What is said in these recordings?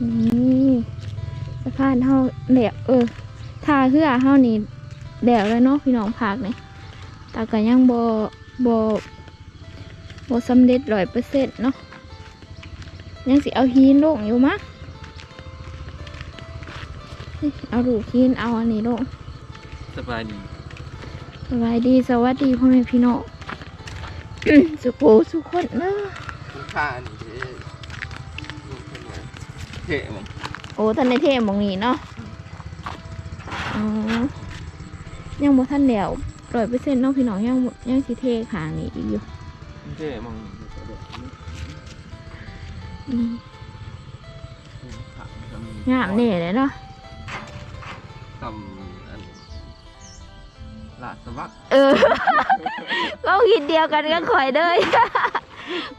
นี่สะพานเฮาแหลวเออทาเฮือเฮานี่แหลวแล้วเนาะพี่น้องภาคนี่แต่ก็ยังบ่บ่บ่สำเร็จร้อยเปอร์เซ็นต์เนาะ ยังสิเอาหินลงอยู่มะนี่เอาลูกหินเอาอันนี้ลงสบายดีสวัสดี สวัสดีพ่อแม่พี่น้อง สุโขสุขคนเนอะคุณค่าอัน เท่มั้งโอ้ท่านในเทมองนี้เนาะอ๋อยังบ่ท่านเดียวร้อยเปอร์เซ็นต์เนาะพี่น้องยังบ่ยังสิเทขางนี้อีกอยู่เท่มั้งอืมงามแน่เลยเนาะทำอันลาดสวักเออก็คิดเดียวกันก็ข่อยเด้ย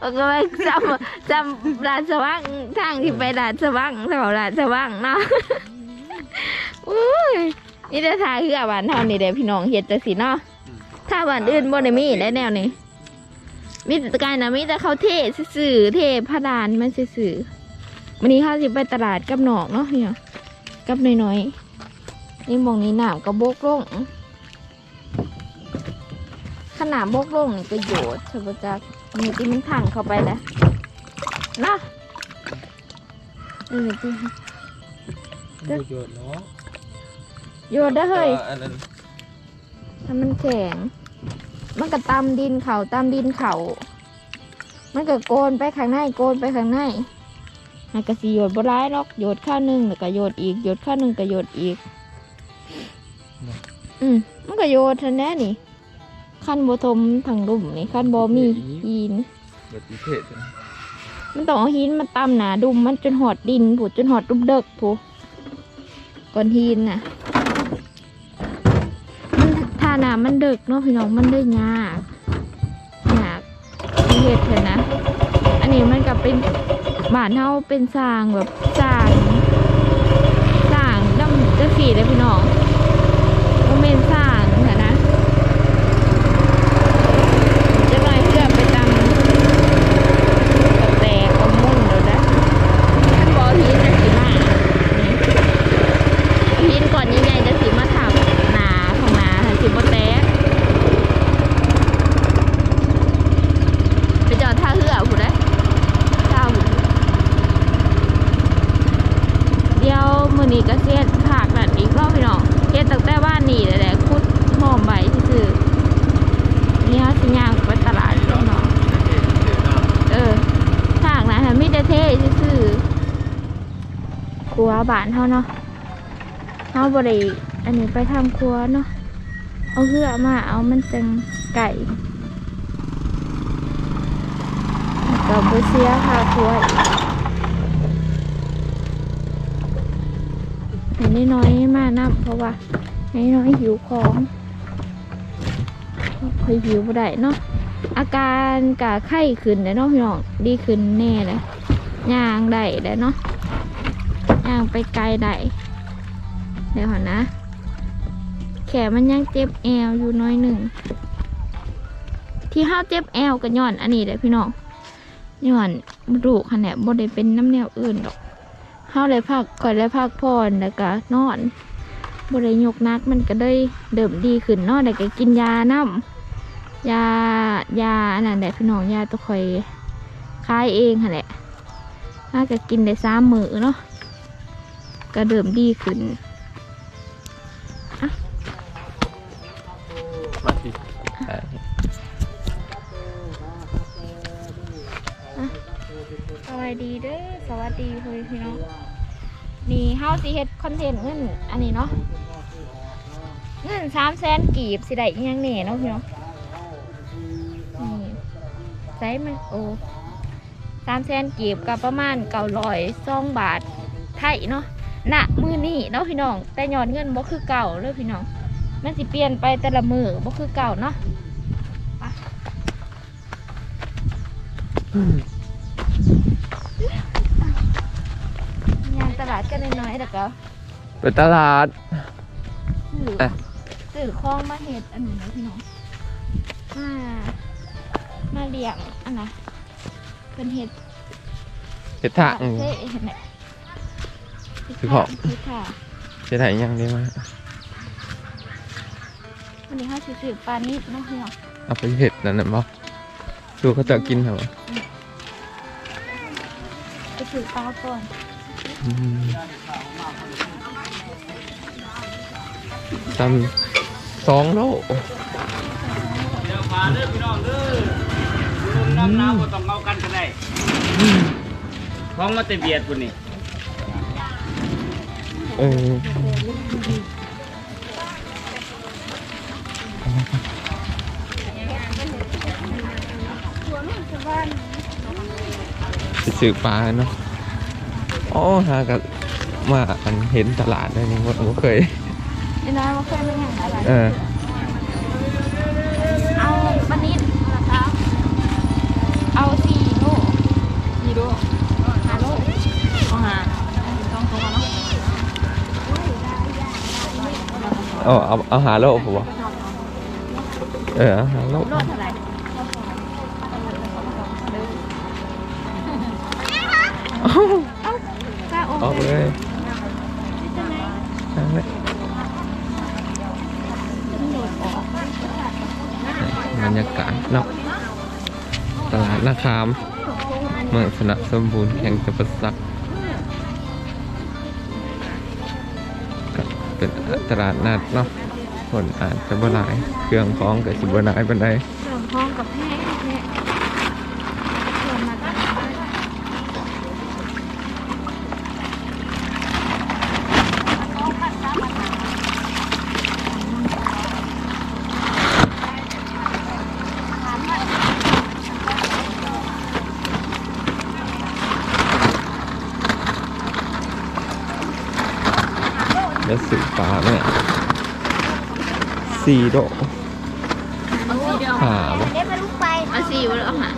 มันก็ไปจำจำร้านสว่างทางที่ไปร้านสว่างแถวร้านสว่างเนาะอุ้ยนี่จะทายคืออาบานเท่านี้เด้พี่น้องเฮ็ดจังสิเนาะถ้าบ้านอื่นบ่ได้มีและแนวนี้มีแต่การนะมีแต่เขาเทซื่อๆเทพระดานมันซื่อๆวันนี้เขาสิไปตลาดกับหนอกเนาะเนี่ยกับน้อยๆนี่หมองนี้น้ำก็บกลงขนาดบกลงนี่ก็โยดเฉพาะจาก มีที่มันถังเข้าไปแล้วนะเออที่ประโยชน์เนาะโยดได้อเฮ้ยอันนั้นถ้ามันแข็ง มันก็ตำดินเขาตำดินเขา มันก็โกนไปข้างในโกนไปข้างในมันก็สิโยดบ่ร้ายหรอกโยดข้าวหนึ่งแล้วก็โยดอีกโยดข้าวหนึ่งก็โยดอีก อืมมันก็โยดทันแน่นี่ ขั้นบ่ทมทางลุ่มนี่ขั้นบ่มีหินเดี๋ยวตีเท่จังมันต้องเอาหินมาตำหนาดุมมันจนหอดดินผูจนหอดดุมเด็กผูก่อนหินน่ะ มันถ้าหนามันเด็กเนาะพี่น้องมันได้ยากยากที่เห็ดเถอะนะ อันนี้มันก็เป็นบ้านเฮาเป็นสร้างแบบสร้างสร้างดำจะสีเลยพี่น้องก็เป็นสร้างเถอะนะจะหน่อยเพื่อไปตำ แต่ก็มุ่นเดี๋ยวนะท่านบอพีนจะสีมานี่พีนก่อนใหญ่ๆจะสีมาทำหนาของหนาค่ะสีบแตกไปจอดท่าเหือผู้ได้ท่าผู้เดี๋ยวมือนี้ก็เสียดผักนั่นอีกรอบพี่น้องเฮ็ดตั้งแต่บ้านนี่แหละคุดหอมใบซื่อๆนี่ฮะสิย่างไปตลาดพี่น้อง เท่เท่เนาะ เออทางนะฮะมีแต่เท่ซื่อๆ ครัวบ้านเฮาเนาะเฮาบ่ได้อันนี้ไปทำครัวเนาะเอาเหือมาเอามันจังไก่ก็บ่เสียค่าครัวอีกให้น้อยมากนํเพราะว่าให้น้อยหิวของคอยหิวบ่ได้เนาะอาการกะไข้ขึ้นแล้วเนาะพี่น้องดีขึ้นแน่เลยย่างได้แล้วเนาะ ย่างไปไกลได้เดี๋ยวก่อนะ แขนมันยังเจ็บแอวอยู่น้อยหนึ่ง ที่ห้าเจ็บแอวก็ย้อนอันนี้เลยพี่น้องย้อนรูกค่ะเนี่ยบ่ได้เป็นน้ำแนวอื่นหรอกเฮาเลยพักก่อนเลยพักผ่อนแล้วก็นอนบ่ได้ยกนักมันก็ได้เดิมดีขึ้นเนาะแล้วก็กินยาน้ำยายาอันนั้นแหละพี่น้องยาตัวคอยคายเองค่ะแหละน่าจะกินได้สามมือเนาะ ก็เดิมดีขึ้นมาสิสวัสดีเด้อสวัสดีเฮ้ยพี่น้องนี่เฮาสิเฮ็ดคอนเทนต์เงินอันนี้เนาะเงินสามแสนกีบสิได้อิหยังแหน่เนาะพี่น้องนี่ใช้มันโอ้สามแสนกีบกับประมาณเก้าร้อยสองบาทไทยเนาะ ณมือนี่เนาะพี่น้อง แต่ยอดเงินบ่คือเก่าเลยพี่น้อง มันสิเปลี่ยนไปแต่ละมือบ่คือเก่าเนาะไปงานตลาดกันน้อยๆแล้วก็ไปตลาดสื่อเอ๊ะสื่อคล้องมาเห็ดอันนี้นะพี่น้องมามาเลี้ยงอันนะเป็นเห็ดเห็ดทางเท่เห็ดไหน คือของคือค่ะจะถ่ายยังได้มาวันนี้เขาสิสืบปลานิดเนาะพี่น้องเอาไปเห็ดนั่นน่ะบ่ดูเขาจะกินเหรอไปสืบปลาก่อนอืมตำสองโลเดี๋ยวมาเด้อพี่น้องเด้อลมน้ำหนาวก็ต้องเอากันก็ได้ของมาแต่เบียดพุ่นนี่ เออไปซื้อปลาเนาะอ๋อหากับมาอันเห็นตลาดได้นี่ว่าเคยเดี๋ยวนะว่าเคยเป็นอย่างไรเออ เอาปลานิดนะครับเอาสี่โลสี่โลห้าโลเอาหาต้องตัวเนาะ เอาเอาเอาหาโลผมว่าเออเอาหาโลโลเท่าไหร่เอ้าป้าโอเอาเคเลยจะไหนเอาเลยบรรยากาศเนาะตลาดนาคามเมืองสนับสมบูรณ์แข่งจะประสัก เป็นตลาดนัดเนาะคนอาจจะบ่หลาย เครื่องของกับสิบ่หลายปานใด เครื่องห้องกับแพงแพงเรื่องมาจากไหน แล้วสื่อปลาเนี่ย สี่โดเอาสีเดียวหาบ่เอาสีไปแล้วหา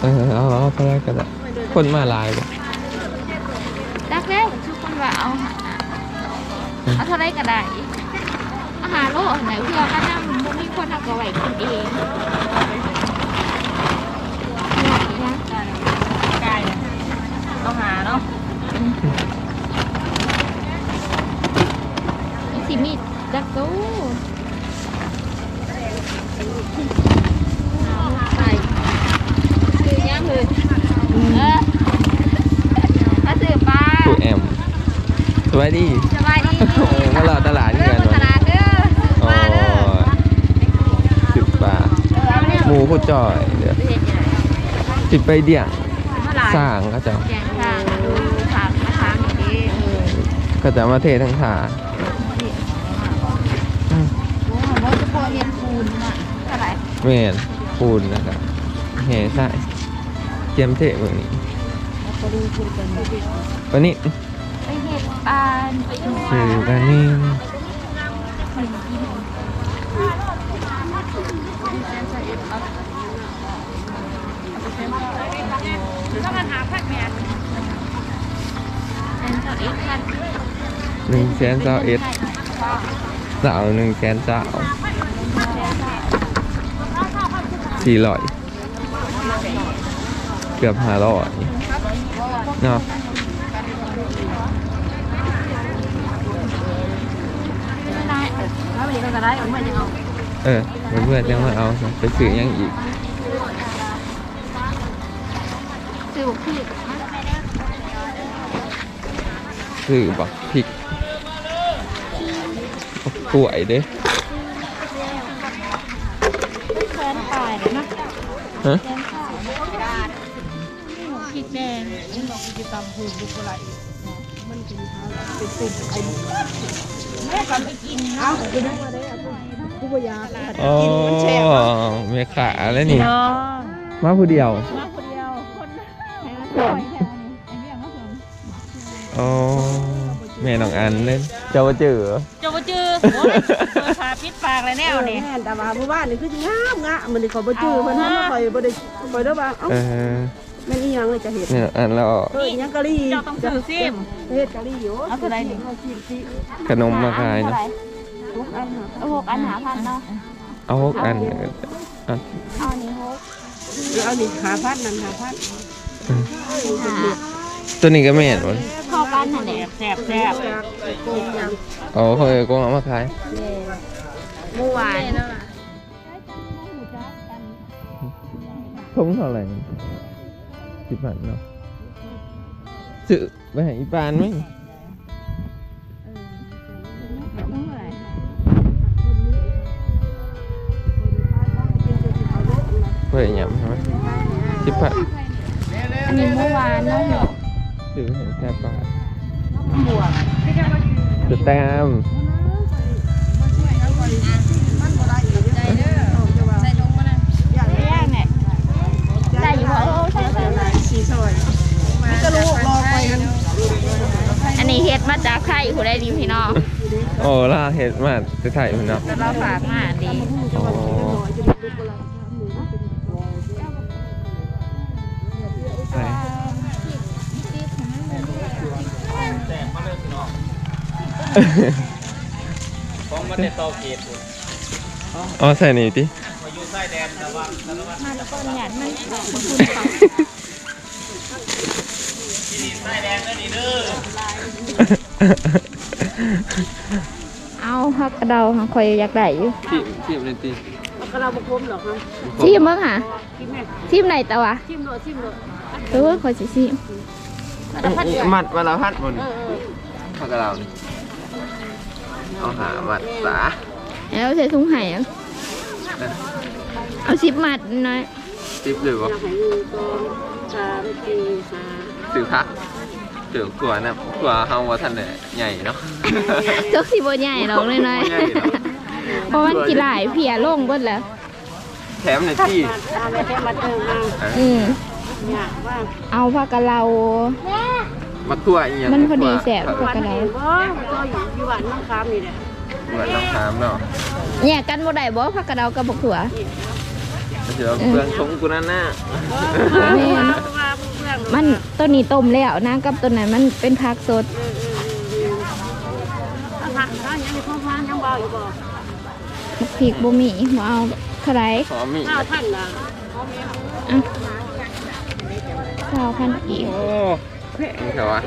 เออเอาเอาไปได้ก็ได้คนมาหลายบ่ดักแล้วทุกคนว่าเอาหาเอาเท่าไรก็ได้อาหารโลกไหนเพื่อก็นั่งบ่มีคนเอากระไหวกินเองเนี่ยไก่ต้องหาเนาะนี่สิมีดักตู้ ไก่คือยังคือเออมาสืบปลาผู้แอมสวัสดีสบายดีโอ้มาเราตลาดนี่กันตลาดเด้อสืบอ๋ปอลาเด้อสิบปลาหมูผู้จอยเดี๋ยวสิบไปเดี่ยงมาหลายสร้างก็จะแกงข้างดูผักนะคะนี่ก็จะมาเททั้งขาอืม ว่าจะพอเห็นปูนอะเท่าไหร่แม่นปูนนะครับแห่ใส่เจียมเทเมืองนี้วันนี้ไปเห็ดปลาไปดูสื่อกันนี่ต้องมาหาผักแม่เป็นเจ้าเอ็กซ์กันหนึ่งแสนเจ้าเอ็ดสาวหนึ่งแสนเจ้า สี่ร้อยเกือบห้าร้อยเนาะเอาไม่ยังเอาเออเพื่อนยังมาเอาไปซื้อยังอีกสืบพี่ซื้อบักพริกบักกล้วยเด้ ฮะแฟนตายพริกแดงอ๋อเมียขาแล้วนี่มาผู้เดียวอ๋อแม่น้องอันเล่นเจ้าว่าเจอเหรอเจ้าบ่จื้อโอ้ยเปิดฝาปิดปากเลยแนวนี่แม่นแต่ว่าผู้บ้านนี่คืองามงะมันนี่ขอบ่จื้อมันมาคอยบ่ได้คอยได้ว่าเอ้าเออแม่นอีหยังเลยจะเฮ็ดเนี่ยอันแล้ว เอ้ยหยังกะหรี่เจ้าต้องซื้อซิม เฮ็ดกะหรี่อยู่เอาเท่าไหร่นี่ขนมมาขายเนาะทุกอันหาเอาหกอันหาพันเนาะเอาหกอันเออเอาเอาอันนี้หกเอานี่หาพันนั่นหาพันหาตัวนี้ก็แม่นวะเข้ากันานน่ะแหละแซ่บแซ่บจากโกงยังโอ้เขาเออโกงเอามาขายเมื่ อวานทุ่งเท่าไหร่สิบบาทเนาะซื้อไปให้อีปาน ช่ใช่สีซอยมีกระลูกรอไปกันอันนี้เฮ็ดมาจากไข่ผู้ได้ดีพี่น้องโอ้ล่าเห็ดมาจะถ่ายมันเนาะแล้วเราฝากมาดีโอ้ไปแตกมาเลยพี่น้องของมาแต่เตาเกียรพุ่นอ๋อใส่นี่ติมาอยู่ใต้แดนระวังระวังมาแล้วก็หยาดมันขอบคุณ เขาที่นี่ใต้แดนแล้วนี่เด้อเอาฮักกระเดาค่ะคอยอยากได้อยู่ทีมทีมเลยตีกระลาบกคมหรอครับชิมเบิ่งค่ะกินแม่ชิมไหนแต่วะชิมโลชิมโลเออคอยสิชิมมัดมาแล้วพัดหมดพักกับเรานี่เอาหามัดสาแล้วใส่ถุงไห่อะเอาสิบมัดน้อยติบหรือวะอยากให้หนึ่งสองสามสี่ห้า ถือพักถือกลัวนะกลัวเฮาว่าท่านเนี่ยใหญ่เนาะ จกสิบ่ใหญ่หรอกน้อยบ่ใหญ่หรอก ๆเพราะมันกี่หลายเพียลงเบิดแล้ว แถมในที่ตามไปแค่มาเติมมาอืมอยากว่าเอาผักกะเรามักทั่วอีหยังมันพอดีแสบมักวันนี้บ่ก็อยู่ที่บ้านน้องคามนี่แหละเหมือนน้ำค้ามเนาะ เนี่ยกันบ่ได้บ่ผักกะเรากับบักถั่วเดี๋ยว เพื่อนชงกูนั่นน่ะมันต้นนี้ต้มแล้วนะกับต้นนั้นมันเป็นผักสดอาหารก็ยังมีพ่อพายังบ่อยู่บ่ผิกบ่มีบ่เอาเท่าไหร่ขอมีข้าวท่านละข้าวพันกีบโอ้แพงเถอะวะ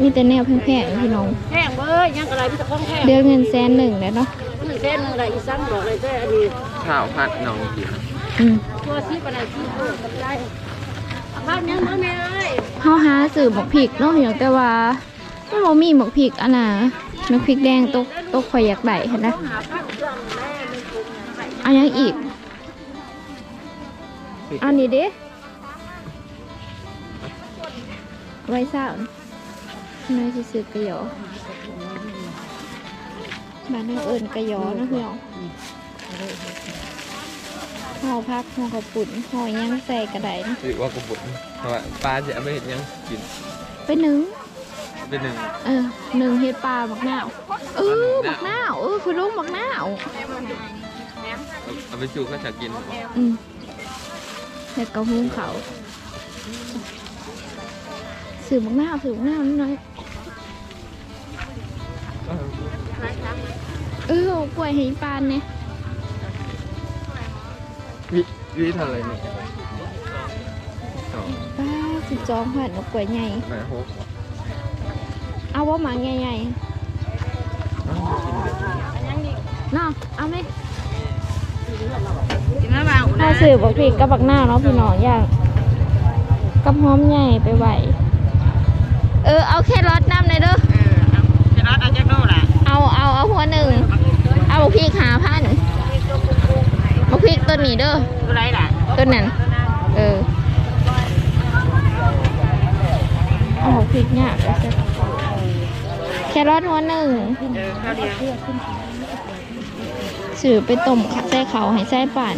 มีแต่แนวแพงๆพี่น้องแห้งเบ้ยยังอะไรพี่ตะก้องแห้งเดือนเงินแสนหนึ่งแล้วเนาะหนึ่งเส้นหนึ่งอะไรอีสังบอกเลยแต่อันนี้ข้าวพัดน้องกิน ตัวซีปอะไรซีเออกับใจบ้านยังเมื่อแม่เอ้เฮาหาซื้อหมกพริกเนาะพี่น้องแต่ว่ามันบ่มีหมกพริกอันน่ะหมกพริกแดงตกตกข่อยอยากได้เห็นนะเอายังอีกอานี่เด้ไว้เศร้าน้อยสิซื้อกระยอบ้านเราเอิ้นกระยอนาะพี่น้อง ห่อพักห่อกระปุ่นห่อหยังใส่กระไดนะหรือว่ากระปุกเพราะว่าปลาจะเอาไปเห็ดหยังกินไปหนึ่งเป็นหนึ่งเออหนึ่งเฮ็ดปลาบักนาวเออบักนาวเออคือลูกบักนาวเอาไปจูก็จะกินอืมเฮ็ดกระหุงเขาสื่อบักนาวสื่อบักนาวนิดหน่อยเออเอากล้วยให้ปานเนี่ย วิวิทำอะไรเนี่ยสองป้าสิจองผ่านเอากล้วยใหญ่แม่หกเอาว่าหมาใหญ่อ้าวกินเลยๆเนาะเอาไหมกินน้ำเมาถ้าสื่อบักพริกกับบักนาวเนาะพี่น้องอย่างกับหอมใหญ่ไปไหวเออเอาแค่รสน้ำเลยเด้อเออเอาจะรัดเอาจักโลล่ะเอาเอาเอาหัวหนึ่งเอาบักพริกหาพันบักพ ริกต้นนี้เด้อตัวไรล่ะต้นนั้น เออเอาบักพริกเนี่ยไปซะแครอทหัวหนึ่งเออข้าวเดียวสื่อไปต้มใส่เขาให้ใส่ป่าน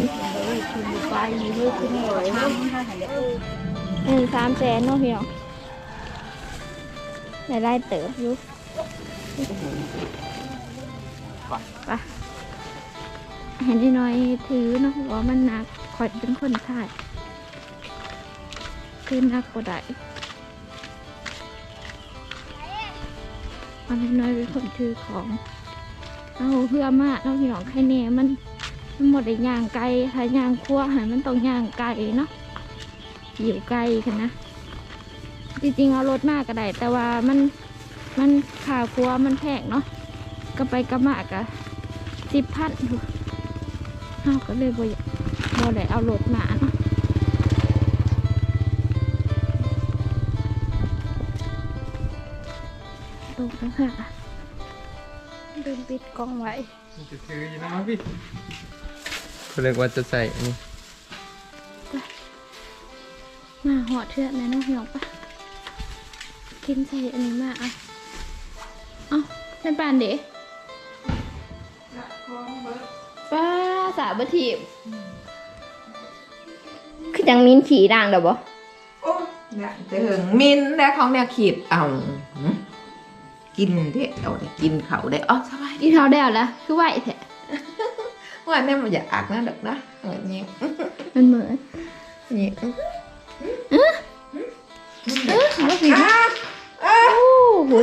หนึ่งสามแสนเนาะพี่น้องได้ไล่เต๋ออยุไป เห็นที่น้อยถือเนาะว่ามันหนักคอยเป็นคนถ่ายคือหนักกว่าใดมันน้อยเป็นคนถือของเอาเพื่อมาเราพี่น้องไข่แหน่มันมันหมดได้ย่างไก่ถ้าย่างคั่วหายมันต้องย่างไก่เนาะอยู่ไก่กันนะจริงๆเอารถมากก็ได้แต่ว่ามันมันค่าครัวมันแพงเนาะก็ไปกระมากะสิบพัน เฮาก็เลยบ่อยากบ่ได้เอารถมาเนาะลงแล้วค่ะลืมปิดกล้องไว้จะซื้ออยู่นะพี่เขาเรียกว่าจะใส่อันนี้มาหอดเทือกนะน้องหยองปะกินใส่อันนี้มาเอาเอาเป็นปานเด๋ บทีบคือจังมินขี่ด่างเด้อบ่โอ้เนี่ยจะหึงมินได้ของแนวขีดเอาหืมกินเด้เอาได้กินเขาได้อ๋อสบายอีเท้าได้วละคือไหวแท้ว่าแน่มันอยากอักนะเด็กนะเออเนี่ยมันเหมือนเนี่ยเออบ่ผิดนะโอ้โห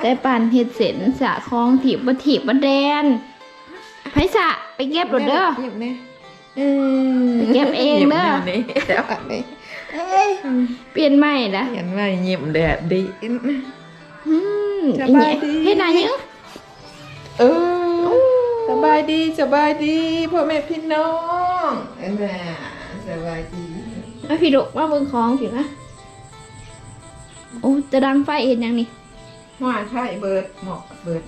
แต่ปานเฮ็ดเสร็จสะคลองถีบบ่ถีบบ่แดน ไผสะไปเก็บรถเด้อเก็บเนี่ยเออไปเก็บเองเด้อหยิบแนวนี้แต่ว่านี่เปลี่ยนใหม่ละเห็นว่าหยิบแดดดีอืมสอีบาแหยน่ดีเฮ็ดหยังเออสบายดีสบายดีพ่อแม่พี่น้องเอ็นแม่สบายดีมาพี่ดุว่าเบิ่งของผิดนะโอ้จะดังไฟเห็นยังนี่ว่าใช่เบิร์ดเหมาะเบิร์ด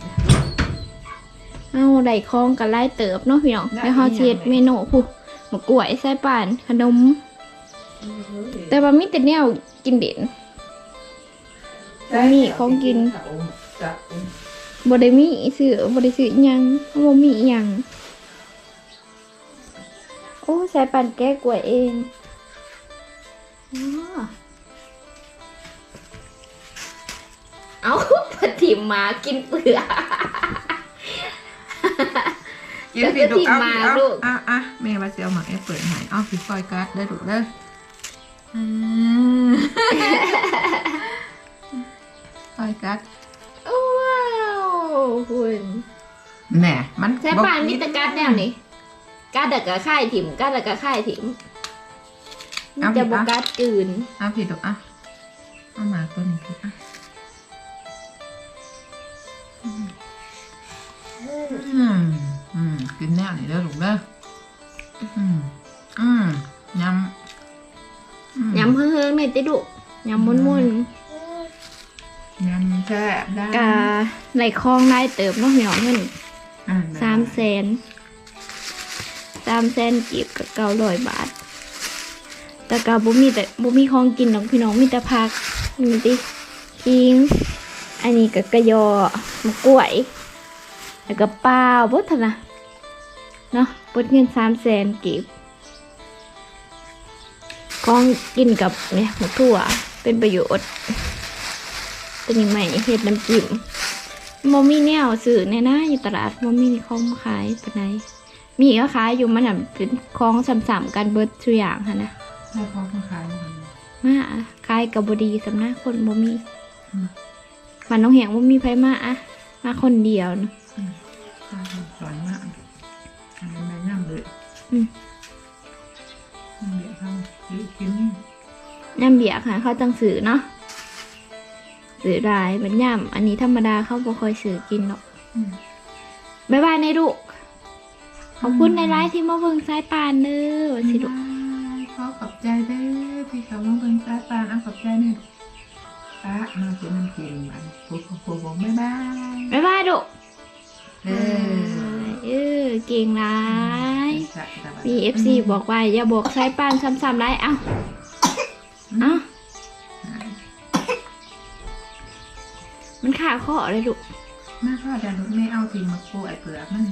เอาได้ของกันไล่เติบเนาะพี่น้องได้แล้วเฮาอีหยังสิเฮ็ดเมนูผู้มะกล้วยไส้ป่านขนม แต่ว่ามีแต่แนวกินเด่นบ่มีของกินจ้ะบ่ได้มีซื้อบ่ได้ซื้ออิหยังบ่มีอิหยังโอ้ใส่ป่านแก้กล้วยเองอ๋อเอาปฏิมมากินเปลือก กินพี่ดุเอามาเอาลูกอะอะแม่มาเสียวหมาแอปเปิดใหายเอาพี่ฟอยการ์ดได้ดุเด้ออืมฟอยการ์ดว้าวคุณแหน่มันใช่ป่านมีแต่การ์ดแนวนี้การ์ดแต่กะค่ายถิ่มการ์ดแต่กะค่ายถิ่มมันจะบการ์ดกืนเอาพี่ดุอะเอาหมาตัวนี้พี่อะอืมอืม กินแนวนี้เด้อลูกเด้ออืมอืมยำอืมยำเฮืองๆในติดุยำมุนยำแซ่บได้ๆกะไหลคลองไล่เติบเนาะพี่น้องเงินอะสามแสนสามแสนกีบกับเก้าร้อยบาท แต่กะบ่มีแต่บ่มีของกินหรอกพี่น้องมีแต่ผักมีติคิง อันนี้ก็กระยอมะกล้วย แล้วก็เปล่าบดเท่านะ เนาะเปิดเงินสามแสนกีบของกินกับเนี่ยหมูถั่วเป็นประโยชน์ตัวนี้ใหม่เฮ็ดน้ำจิ้มโมมีแนวสื่อในหน้าอยู่ตลาดโมมีของมาขายปานใดมีก็ขายอยู่มันน่ะเป็นของซ้ำๆกันเบิดทุกอย่างค่ะนะให้พ่อมาขายมันมาขายกับบดีสำนักคนบ่มีอืมมันน้องแหงบ่มีไผมาอะมาคนเดียวนะ เลยอืมย่ำเดี๋ยวทำซื้อกินย่ำเบียกค่ะ เขาจังสื่อเนาะสื่อรายเป็นย่ำอันนี้ธรรมดาเขาบ่ค่อยสื่อกินหรอกอืมบ๊ายบายในลูกขอบคุณในไลฟ์ที่มาเบิ่งสายปานเด้อว่าสิลูกขอขอบใจเด้อที่เขามาเบิ่งสายปานเอาขอบใจเนี่ยป้ามากินน้ำกินมันพูดพูดพูดบอกบ๊ายบายบ๊ายบายลูกเออ เออเก่งหลายจะจะแบบมี FC บอกว่าอย่าบอกสายปานซ้ำๆไรเอ้าเอ้ามันขาข้อเลยลูกแม่พ่อจะลูกไม่เอาทิ้งมาปูไอ้เปลือกมัน